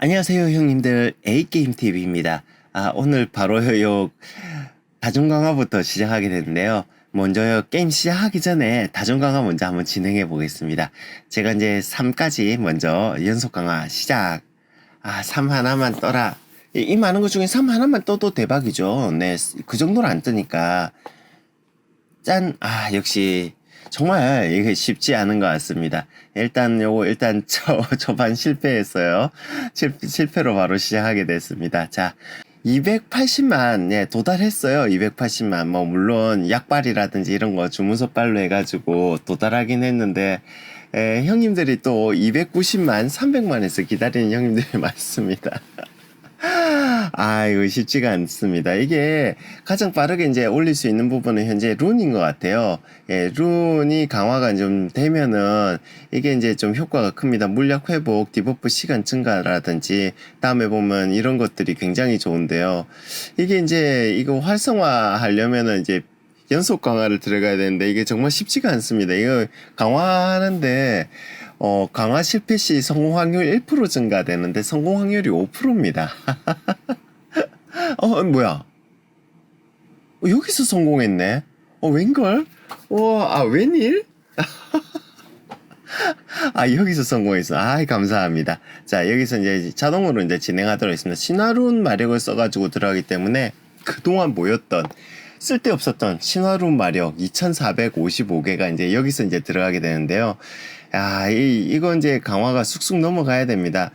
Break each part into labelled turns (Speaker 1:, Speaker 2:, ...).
Speaker 1: 안녕하세요 형님들 A게임TV입니다. 아 오늘 바로 요 다중강화부터 시작하게 됐는데요. 먼저요 게임 시작하기 전에 다중강화 먼저 한번 진행해 보겠습니다. 제가 이제 3까지 먼저 연속 강화 시작. 아 3 하나만 떠라. 이, 이 많은 것 중에 3 하나만 떠도 대박이죠. 네, 그 정도는 안 뜨니까 짠! 아, 역시 정말 이게 쉽지 않은 것 같습니다. 일단 요거 일단 저 초반 실패했어요. 실, 실패로 바로 시작하게 됐습니다. 자, 280만 예, 도달했어요. 280만 뭐 물론 약발이라든지 이런 거 주문서빨로 해가지고 도달하긴 했는데 에, 형님들이 또 290만 300만에서 기다리는 형님들이 많습니다. 아, 이거 쉽지가 않습니다. 이게 가장 빠르게 이제 올릴 수 있는 부분은 현재 룬인 것 같아요. 예, 룬이 강화가 좀 되면은 이게 이제 좀 효과가 큽니다. 물약 회복, 디버프 시간 증가라든지 다음에 보면 이런 것들이 굉장히 좋은데요. 이게 이제 이거 활성화 하려면은 이제 연속 강화를 들어가야 되는데 이게 정말 쉽지가 않습니다. 이거 강화하는데 어, 강화 실패 시 성공 확률 1% 증가되는데 성공 확률이 5%입니다. 어, 뭐야? 어, 여기서 성공했네. 어, 웬걸? 와, 아, 웬일? 아, 여기서 성공했어. 아, 감사합니다. 자, 여기서 이제 자동으로 이제 진행하도록 하겠습니다. 신화룬 마력을 써가지고 들어가기 때문에 그동안 모였던 쓸데없었던 신화룬 마력 2455개가 이제 여기서 이제 들어가게 되는데요. 야, 이, 이거 이제 강화가 쑥쑥 넘어가야 됩니다.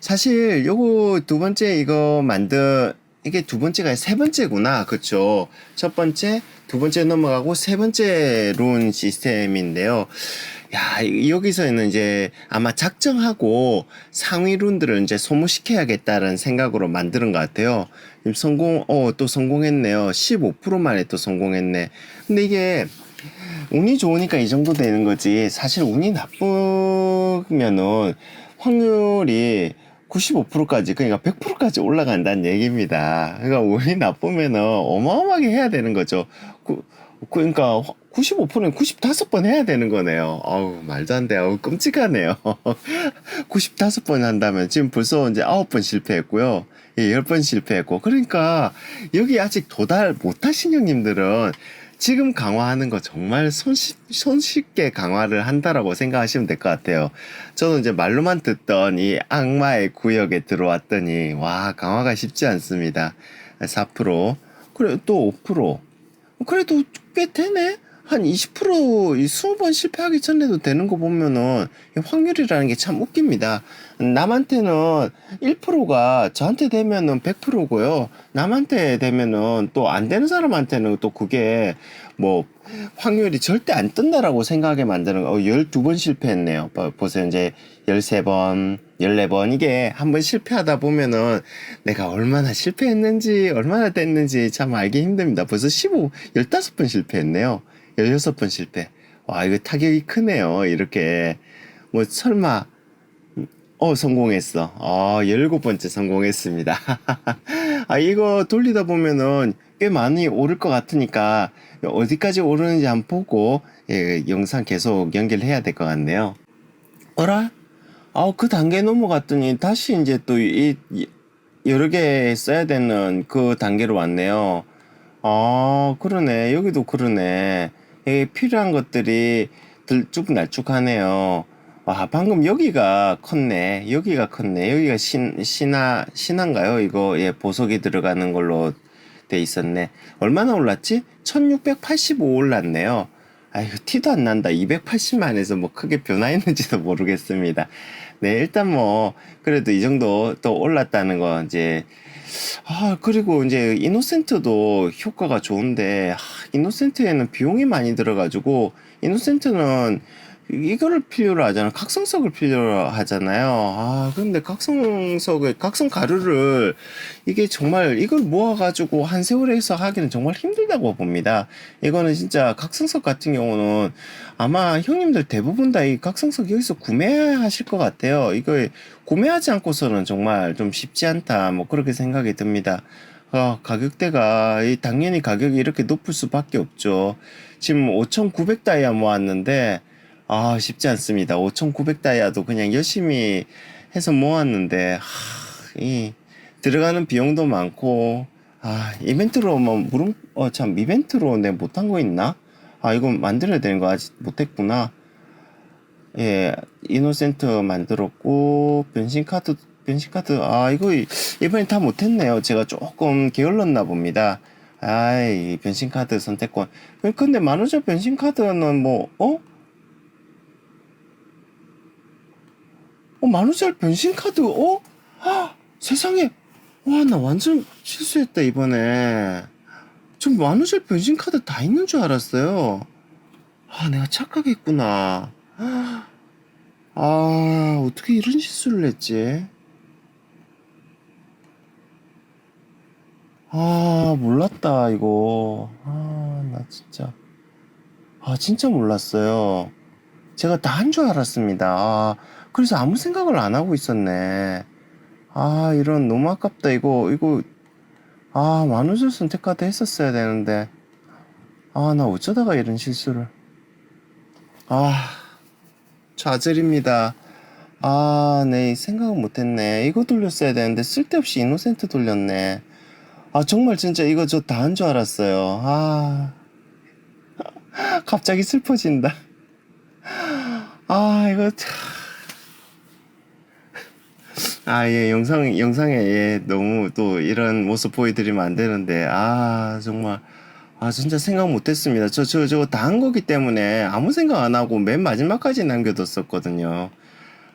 Speaker 1: 사실 요거 두 번째 이거 만든 이게 두 번째가 세 번째구나. 그쵸. 첫 번째, 두 번째 넘어가고 세 번째 룬 시스템인데요. 야, 이- 여기서는 이제 아마 작정하고 상위 룬들을 이제 소모시켜야겠다는 생각으로 만드는 것 같아요. 지금 성공, 어, 또 성공했네요. 15% 만에 또 성공했네. 근데 이게 운이 좋으니까 이 정도 되는 거지. 사실 운이 나쁘면은 확률이 95%까지 그러니까 100%까지 올라간다는 얘기입니다. 그러니까 운이 나쁘면은 어마어마하게 해야 되는 거죠. 그, 그러니까 95%는 95번 해야 되는 거네요. 아우 말도 안 돼. 아우 끔찍하네요. 95번 한다면 지금 벌써 이제 9번 실패했고요. 예, 10번 실패했고. 그러니까 여기 아직 도달 못하신 형님들은 지금 강화하는 거 정말 손쉽, 손쉽게 강화를 한다라고 생각하시면 될 것 같아요. 저는 이제 말로만 듣던 이 악마의 구역에 들어왔더니, 와, 강화가 쉽지 않습니다. 4%, 그래, 또 5%. 그래도 꽤 되네? 한 20%, 이 20번 실패하기 전에도 되는 거 보면은, 이 확률이라는 게 참 웃깁니다. 남한테는 1%가 저한테 되면은 100%고요. 남한테 되면은 또 안 되는 사람한테는 또 그게 뭐 확률이 절대 안 뜬다라고 생각하게 만드는 거. 어, 12번 실패했네요. 봐- 보세요. 이제 13번, 14번. 이게 한번 실패하다 보면은 내가 얼마나 실패했는지, 얼마나 됐는지 참 알기 힘듭니다. 벌써 15, 15번 실패했네요. 16번 실패. 와, 이거 타격이 크네요. 이렇게. 뭐 설마 어, 성공했어. 아, 17번째 성공했습니다. 아, 이거 돌리다 보면은 꽤 많이 오를 것 같으니까 어디까지 오르는지 한번 보고 예, 영상 계속 연결해야 될 것 같네요. 어라? 아, 그 단계 넘어갔더니 다시 이제 또 이, 이- 여러 개 써야 되는 그 단계로 왔네요. 아, 그러네. 여기도 그러네. 이 필요한 것들이 들쭉날쭉하네요. 와, 방금 여기가 컸네. 여기가 컸네. 여기가 신, 신화, 신화인가요? 이거, 예, 보석이 들어가는 걸로 돼 있었네. 얼마나 올랐지? 1685 올랐네요. 아이고, 티도 안 난다. 280만에서 뭐 크게 변화했는지도 모르겠습니다. 네, 일단 뭐, 그래도 이 정도 또 올랐다는 거, 이제, 아, 그리고 이제 이노센트도 효과가 좋은데, 아, 이노센트에는 비용이 많이 들어가지고, 이노센트는 이거를 필요로 하잖아. 각성석을 필요로 하잖아요. 아, 근데 각성석을, 각성 가루를 이게 정말 이걸 모아가지고 한 세월에서 하기는 정말 힘들다고 봅니다. 이거는 진짜 각성석 같은 경우는 아마 형님들 대부분 다 이 각성석 여기서 구매하실 것 같아요. 이거 구매하지 않고서는 정말 좀 쉽지 않다. 뭐 그렇게 생각이 듭니다. 아, 가격대가 이 당연히 가격이 이렇게 높을 수밖에 없죠. 지금 5,900 다이아 모았는데 아 쉽지 않습니다. 5,900 다이아도 그냥 열심히 해서 모았는데 하, 이 들어가는 비용도 많고 아 이벤트로 뭐 물음 어 참 이벤트로 내 못한 거 있나? 아 이거 만들어야 되는 거 아직 못했구나. 예 이노센트 만들었고 변신 카드 변신 카드 아 이거 이- 이번에 다 못했네요. 제가 조금 게을렀나 봅니다. 아이 변신 카드 선택권. 근데 만우절 변신 카드는 뭐 어? 어 만우절 변신 카드 어? 아, 세상에. 와 나 완전 실수했다 이번에. 좀 만우절 변신 카드 다 있는 줄 알았어요. 아 내가 착각했구나. 아 어떻게 이런 실수를 했지? 아 몰랐다 이거. 아 나 진짜. 아 진짜 몰랐어요. 제가 다 한 줄 알았습니다. 아 그래서 아무 생각을 안 하고 있었네. 아 이런 너무 아깝다. 이거 이거 아 만우절 선택 카드 했었어야 되는데. 아 나 어쩌다가 이런 실수를. 아 좌절입니다. 아 네 생각은 못했네. 이거 돌렸어야 되는데 쓸데없이 이노센트 돌렸네. 아 정말 진짜 이거 저 다 한 줄 알았어요. 아 갑자기 슬퍼진다. 아 이거 참 아, 예, 영상, 영상에, 예, 너무 또 이런 모습 보여드리면 안 되는데, 아, 정말, 아, 진짜 생각 못 했습니다. 저, 저, 저거 다 한 거기 때문에 아무 생각 안 하고 맨 마지막까지 남겨뒀었거든요.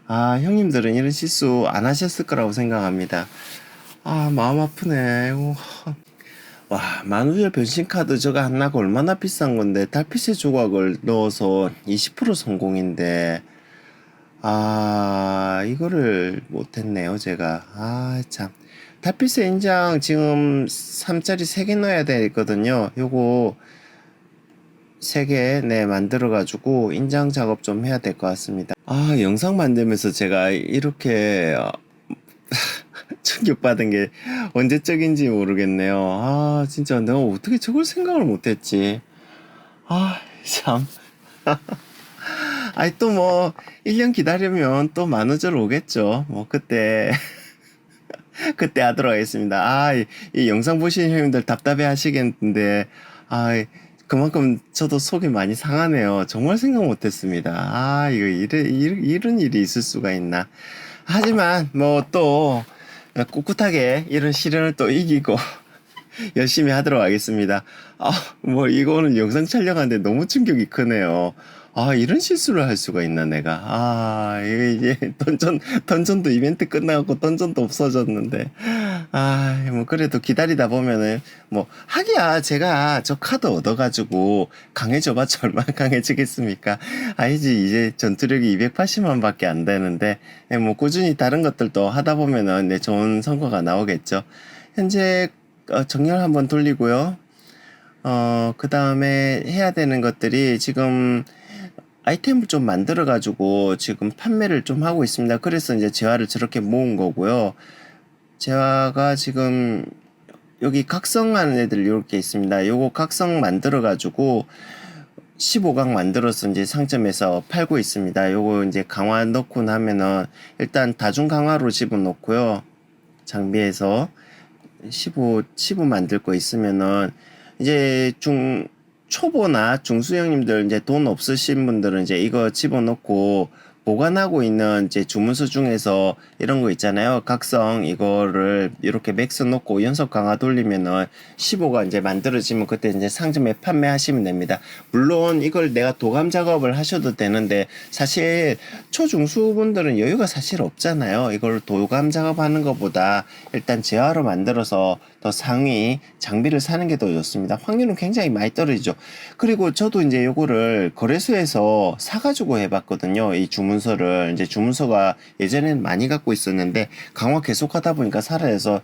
Speaker 1: 아, 형님들은 이런 실수 안 하셨을 거라고 생각합니다. 아, 마음 아프네. 아이고. 와, 만우절 변신카드 저거 하나가 얼마나 비싼 건데, 달빛의 조각을 넣어서 20% 성공인데, 아, 이거를 못했네요, 제가. 아, 참. 달빛의 인장 지금 3짜리 3개 넣어야 되거든요. 요거 3개, 네, 만들어가지고 인장 작업 좀 해야 될 것 같습니다. 아, 영상 만들면서 제가 이렇게 어, 충격받은 게 언제적인지 모르겠네요. 아, 진짜 내가 어떻게 저걸 생각을 못했지. 아, 참. 아이, 또 뭐, 1년 기다리면 또 만우절 오겠죠. 뭐, 그때, 그때 하도록 하겠습니다. 아, 이, 이 영상 보시는 형님들 답답해 하시겠는데, 아, 이, 그만큼 저도 속이 많이 상하네요. 정말 생각 못 했습니다. 아, 이거, 이래, 이런 일이 있을 수가 있나. 하지만, 뭐, 또, 꿋꿋하게 이런 시련을 또 이기고, 열심히 하도록 하겠습니다. 아, 뭐, 이거는 영상 촬영하는데 너무 충격이 크네요. 아, 이런 실수를 할 수가 있나, 내가. 아, 이게 이제 던전, 던전도 이벤트 끝나고 던전도 없어졌는데. 아, 뭐, 그래도 기다리다 보면은, 뭐, 하기야, 제가 저 카드 얻어가지고 강해져봤자 얼마나 강해지겠습니까? 아니지, 이제 전투력이 280만 밖에 안 되는데, 예, 뭐, 꾸준히 다른 것들도 하다 보면은, 네, 좋은 성과가 나오겠죠. 현재, 어, 정렬 한번 돌리고요. 어, 그 다음에 해야 되는 것들이 지금 아이템을 좀 만들어 가지고 지금 판매를 좀 하고 있습니다. 그래서 이제 재화를 저렇게 모은 거고요. 재화가 지금 여기 각성하는 애들 이렇게 있습니다. 요거 각성 만들어 가지고 15강 만들어서 이제 상점에서 팔고 있습니다. 요거 이제 강화 넣고 나면은 일단 다중 강화로 집어넣고요. 장비에서 15, 15 만들 거 있으면은 이제 중 초보나 중수 형님들 이제 돈 없으신 분들은 이제 이거 집어넣고 보관하고 있는 이제 주문서 중에서 이런 거 있잖아요. 각성 이거를 이렇게 맥스 놓고 연속 강화 돌리면은 15가 이제 만들어지면 그때 이제 상점에 판매하시면 됩니다. 물론 이걸 내가 도감 작업을 하셔도 되는데 사실 초중수 분들은 여유가 사실 없잖아요. 이걸 도감 작업하는 것보다 일단 재화로 만들어서 더 상위 장비를 사는 게 더 좋습니다. 확률은 굉장히 많이 떨어지죠. 그리고 저도 이제 요거를 거래소에서 사가지고 해봤거든요. 이 주문서를 이제 주문서가 예전에는 많이 갖고 있었는데 강화 계속하다 보니까 사라져서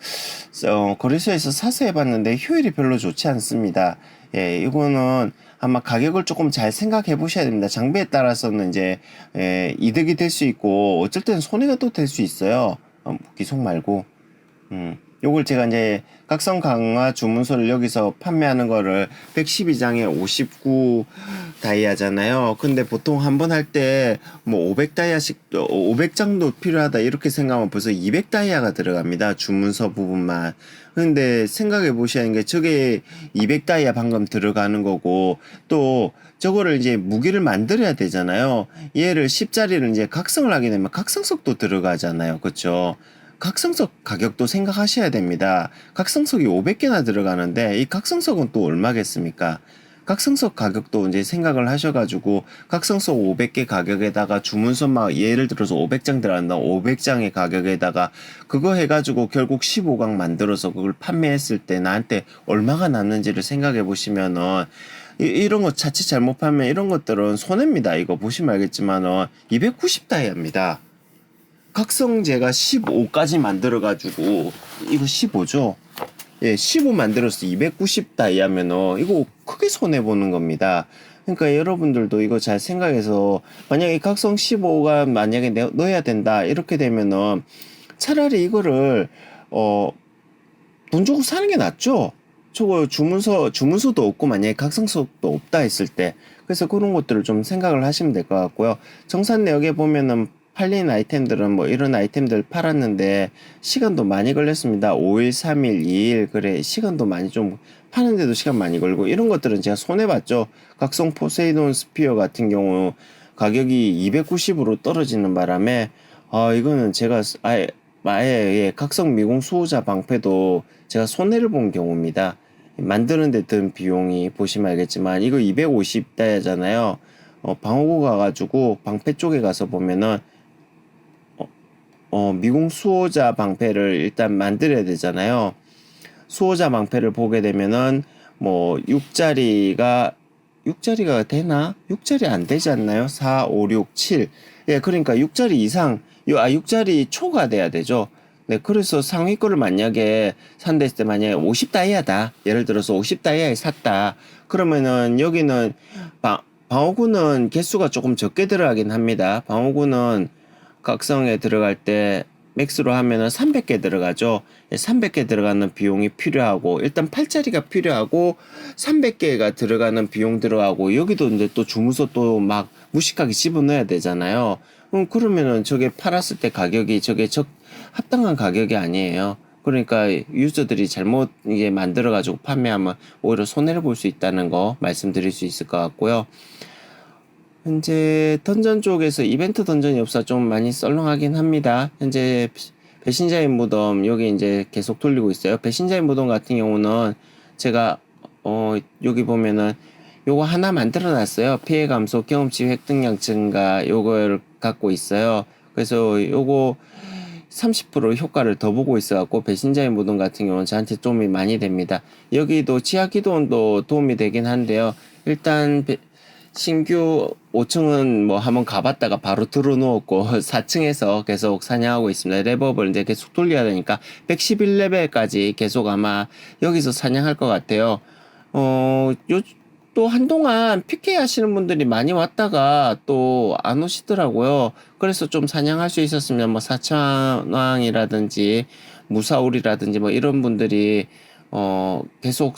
Speaker 1: 어, 거래소에서 사서 해봤는데 효율이 별로 좋지 않습니다. 예, 이거는 아마 가격을 조금 잘 생각해 보셔야 됩니다. 장비에 따라서는 이제 예, 이득이 될 수 있고 어쩔 때는 손해가 또 될 수 있어요. 어, 기속 말고. 음. 요걸 제가 이제 각성 강화 주문서를 여기서 판매하는 거를 112장에 59 다이아잖아요. 근데 보통 한 번 할 때 뭐 500 다이아씩 500장도 필요하다 이렇게 생각하면 벌써 200 다이아가 들어갑니다. 주문서 부분만. 근데 생각해 하는 게 저게 200 다이아 방금 들어가는 거고 또 저거를 이제 무기를 만들어야 되잖아요. 얘를 10짜리를 이제 각성을 하게 되면 각성석도 들어가잖아요. 그렇죠? 각성석 가격도 생각하셔야 됩니다. 각성석이 500개나 들어가는데 이 각성석은 또 얼마겠습니까? 각성석 가격도 이제 생각을 하셔가지고 각성석 500개 가격에다가 주문서 막 예를 들어서 500장 들어간다 500장의 가격에다가 그거 해가지고 결국 15강 만들어서 그걸 판매했을 때 나한테 얼마가 남는지를 생각해 보시면은 이, 이런 거 자칫 잘못 팔면 이런 것들은 손해입니다. 이거 보시면 알겠지만은 290 다이아입니다. 각성제가 15까지 만들어가지고 이거 15죠. 예, 15 만들어서 290 다이아면은 이거 크게 손해 보는 겁니다. 그러니까 여러분들도 이거 잘 생각해서 만약에 각성 15가 만약에 내- 넣어야 된다 이렇게 되면은 차라리 이거를 어돈 주고 사는 게 낫죠. 저거 주문서 주문서도 없고 만약에 각성석도 없다 했을 때 그래서 그런 것들을 좀 생각을 하시면 될 것 같고요. 정산 내역에 보면은 팔린 아이템들은 뭐 이런 아이템들 팔았는데 시간도 많이 걸렸습니다. 5일, 3일, 2일 그래 시간도 많이 좀 파는데도 시간 많이 걸고 이런 것들은 제가 손해 봤죠. 각성 포세이돈 스피어 같은 경우 가격이 290으로 떨어지는 바람에 아 이거는 제가 아예 아예 예, 각성 미공 수호자 방패도 제가 손해를 본 경우입니다. 만드는 데 든 비용이 보시면 알겠지만 이거 250다이잖아요. 어, 방어구 가가지고 방패 쪽에 가서 보면은 어, 어, 미공 수호자 방패를 일단 만들어야 되잖아요. 수호자 방패를 보게 되면은 뭐 6자리가 6자리가 되나? 6자리 안 되지 않나요? 4, 5, 6, 7. 예, 그러니까 6자리 이상, 요, 아, 6자리 초가 돼야 되죠. 네, 그래서 상위 거를 만약에 산다 했을 때 만약에 50 다이아다. 예를 들어서 50 다이아에 샀다. 그러면은 여기는 방, 방어구는 개수가 조금 적게 들어가긴 합니다. 방어구는 각성에 들어갈 때 맥스로 하면은 300개 들어가죠. 300개 들어가는 비용이 필요하고 일단 8짜리가 필요하고 300개가 들어가는 비용 들어가고 여기도 이제 또 주문서 또막 무식하게 집어넣어야 되잖아요. 음, 그러면은 저게 팔았을 때 가격이 저게 적 합당한 가격이 아니에요. 그러니까 유저들이 잘못 이게 만들어 가지고 판매하면 오히려 손해를 볼 수 있다는 거 말씀드릴 수 있을 것 같고요. 현재 던전 쪽에서 이벤트 던전이 없어 좀 많이 썰렁하긴 합니다. 현재 배신자의 무덤 여기 이제 계속 돌리고 있어요. 배신자의 무덤 같은 경우는 제가 어 여기 보면은 요거 하나 만들어 놨어요. 피해 감소, 경험치 획득량 증가 요걸 갖고 있어요. 그래서 요거 30% 효과를 더 보고 있어갖고 배신자의 무덤 같은 경우는 저한테 도움이 많이 됩니다. 여기도 지하 기도원도 도움이 되긴 한데요. 일단 배- 신규 5층은 뭐 한번 가봤다가 바로 들어놓았고 4층에서 계속 사냥하고 있습니다. 랩업을 이제 계속 돌려야 되니까 111레벨까지 계속 아마 여기서 사냥할 것 같아요. 어, 요, 또 한동안 PK 하시는 분들이 많이 왔다가 또 안 오시더라고요. 그래서 좀 사냥할 수 있었으면 뭐 사천왕이라든지 무사울이라든지 뭐 이런 분들이 어, 계속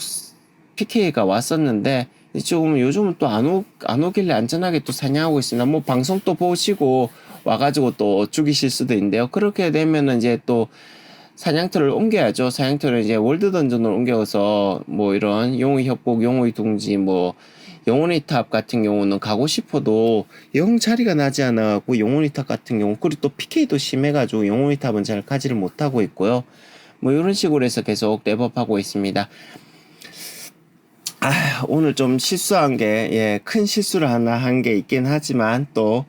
Speaker 1: PK가 왔었는데 지금 요즘은 또 안 오, 안 오길래 안전하게 또 사냥하고 있습니다. 뭐 방송 또 보시고 와가지고 또 죽이실 수도 있는데요. 그렇게 되면은 이제 또 사냥터를 옮겨야죠. 사냥터를 이제 월드 던전으로 옮겨서 뭐 이런 용의 협곡, 용의 둥지, 뭐 영혼의 탑 같은 경우는 가고 싶어도 영 자리가 나지 않아갖고 영혼의 탑 같은 경우 그리고 또 PK도 심해가지고 영혼의 탑은 잘 가지를 못하고 있고요. 뭐 이런 식으로 해서 계속 랩업하고 있습니다. 아, 오늘 좀 실수한 게, 예, 큰 실수를 하나 한 게 있긴 하지만 또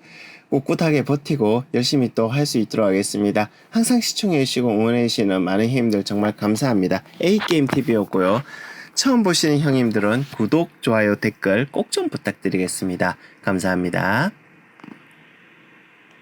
Speaker 1: 꿋꿋하게 버티고 열심히 또 할 수 있도록 하겠습니다. 항상 시청해주시고 응원해주시는 많은 형님들 정말 감사합니다. A게임TV였고요. 처음 보시는 형님들은 구독, 좋아요, 댓글 꼭 좀 부탁드리겠습니다. 감사합니다.